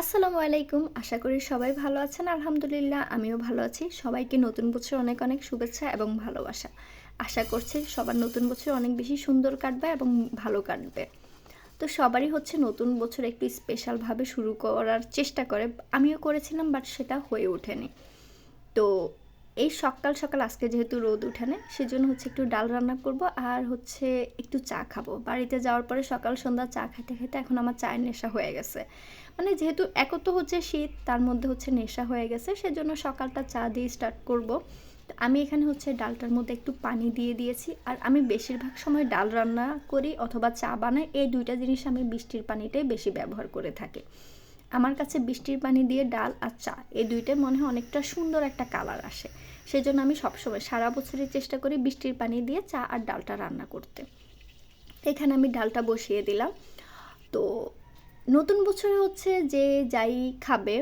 আসসালামু আলাইকুম। আশা করি সবাই ভালো আছেন। আলহামদুলিল্লাহ, আমিও ভালো আছি। সবাইকে নতুন বছর অনেক অনেক শুভেচ্ছা এবং ভালোবাসা। আশা করছি সবার নতুন বছর অনেক বেশি সুন্দর কাটবে এবং ভালো কাটবে। তো সবারই হচ্ছে নতুন বছর একটু স্পেশালভাবে শুরু করার চেষ্টা করে। আমিও করেছিলাম বাট সেটা হয়ে ওঠেনি। তো এই সকাল সকাল আজকে যেহেতু রোদ উঠানে সেজন্য হচ্ছে একটু ডাল রান্না করব আর হচ্ছে একটু চা খাব। বাড়িতে যাওয়ার পরে সকাল সন্ধ্যা চা খেতে খেতে এখন আমার চায়ের নেশা হয়ে গেছে। মানে যেহেতু এক তো হচ্ছে শীত, তার মধ্যে হচ্ছে নেশা হয়ে গেছে, সেজন্য সকালটা চা দিয়ে স্টার্ট করব। আমি এখানে হচ্ছে ডালটার মধ্যে একটু পানি দিয়ে দিয়েছি আর আমি বেশিরভাগ সময় ডাল রান্না করি অথবা চা বানাই। এই দুইটা জিনিস আমি বৃষ্টির পানিটাই বেশি ব্যবহার করে থাকি। আমার কাছে বৃষ্টির পানি দিয়ে ডাল আর চা এই দুইটাই মনে হয় অনেকটা সুন্দর একটা কালার আসে। সেই জন্য আমি সবসময় সারা বছরই চেষ্টা করি বৃষ্টির পানি দিয়ে চা আর ডালটা রান্না করতে। এখানে আমি ডালটা বসিয়ে দিলাম। তো নতুন বছরে হচ্ছে যে যাই খাবে,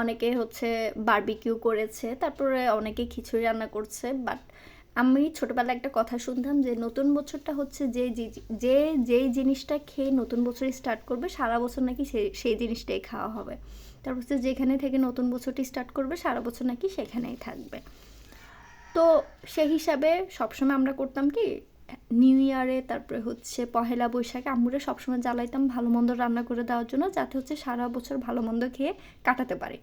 অনেকে হচ্ছে বারবিকিউ করেছে, তারপরে অনেকে খিচুড়ি রান্না করছে বাট আমি ছোটোবেলায় একটা কথা শুনতাম যে নতুন বছরটা হচ্ছে যে যে যেই জিনিসটা খেয়ে নতুন বছর স্টার্ট করবে, সারা বছর নাকি সেই সেই জিনিসটাই খাওয়া হবে। তারপর হচ্ছে যেখানে থেকে নতুন বছরটি স্টার্ট করবে, সারা বছর নাকি সেখানেই থাকবে। তো সেই হিসাবে সবসময় আমরা করতাম কি নিউ ইয়ারে তারপরে হচ্ছে পহেলা বৈশাখে আম্মুরে সবসময় জ্বালাইতাম ভালো মন্দ রান্না করে দেওয়ার জন্য, যাতে হচ্ছে সারা বছর ভালো মন্দ খেয়ে কাটাতে পারে।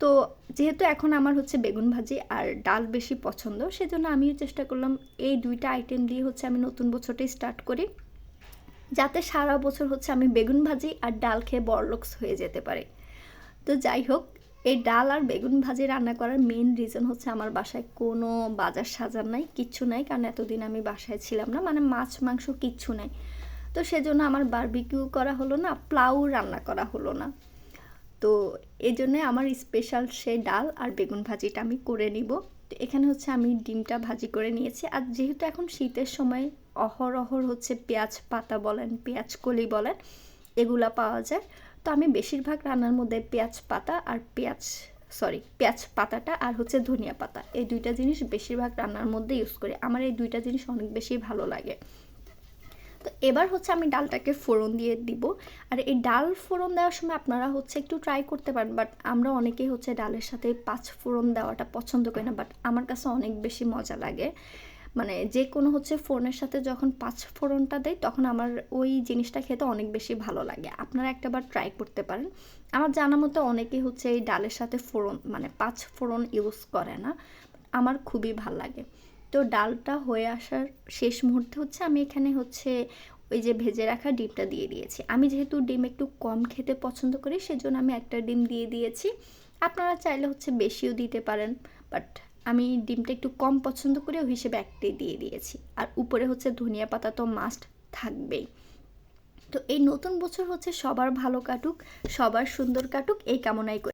তো যেহেতু এখন আমার হচ্ছে বেগুন ভাজি আর ডাল বেশি পছন্দ, সেজন্য আমিও চেষ্টা করলাম এই দুইটা আইটেম দিয়ে হচ্ছে আমি নতুন বছরটা স্টার্ট করি। যাতে সারা বছর হচ্ছে আমি বেগুন ভাজি আর ডাল খেয়ে বড়লোকস হয়ে যেতে পারি। তো যাই হোক, এই ডাল আর বেগুন ভাজি রান্না করার মেন রিজন হচ্ছে আমার বাসায় কোনো বাজার সাজার নাই, কিচ্ছু নাই, কারণ এতদিন আমি বাসায় ছিলাম না মানে মাছ, মাংস কিচ্ছু নাই। তো সেজন্য আমার বারবিকিউ করা হলো না প্লাউ রান্না করা হলো না। তো এই জন্যে আমার স্পেশাল সেই ডাল আর বেগুন ভাজিটা আমি করে নিব। তো এখানে হচ্ছে আমি ডিমটা ভাজি করে নিয়েছি। আর যেহেতু এখন শীতের সময় অহর অহর হচ্ছে পেঁয়াজ পাতা বলেন, পেঁয়াজ কলি বলেন, এগুলা পাওয়া যায়। তো আমি বেশিরভাগ রান্নার মধ্যে পেঁয়াজ পাতা আর পেঁয়াজ সরি পেঁয়াজ পাতাটা আর হচ্ছে ধনিয়া পাতা। এই দুইটা জিনিস বেশিরভাগ রান্নার মধ্যে ইউজ করি। আমার এই দুইটা জিনিস অনেক বেশি ভালো লাগে। তো এবার হচ্ছে আমি ডালটাকে ফোড়ন দিয়ে দিব। আর এই ডাল ফোড়ন দেওয়ার সময় আপনারা হচ্ছে একটু ট্রাই করতে পারেন বাট আমরা অনেকেই হচ্ছে ডালের সাথে পাঁচ ফোড়ন দেওয়াটা পছন্দ করি না বাট আমার কাছে অনেক বেশি মজা লাগে। মানে যে কোনো হচ্ছে ফোড়নের সাথে যখন পাঁচ ফোড়নটা দেয় তখন আমার ওই জিনিসটা খেতে অনেক বেশি ভালো লাগে। আপনারা একটাবার ট্রাই করতে পারেন। আমার জানা মতো অনেকেই হচ্ছে এই ডালের সাথে ফোড়ন মানে পাঁচ ফোড়ন ইউজ করে না। আমার খুবই ভালো লাগে। তো ডালটা হয়ে আসার শেষ মুহূর্তে হচ্ছে আমি এখানে হচ্ছে ওই যে ভেজে রাখা ডিমটা দিয়ে দিয়েছি। আমি যেহেতু ডিম একটু কম খেতে পছন্দ করি, সেজন্য আমি একটা ডিম দিয়ে দিয়েছি। আপনারা চাইলে হচ্ছে বেশিও দিতে পারেন, বাট আমি ডিমটা একটু কম পছন্দ করে, ওই হিসেবে একটাই দিয়ে দিয়েছি। আর উপরে হচ্ছে ধনিয়া পাতা তো মাস্ট থাকবেই। তো এই নতুন বছর হচ্ছে সবার ভালো কাটুক, সবার সুন্দর কাটুক, এই কামনাই করি।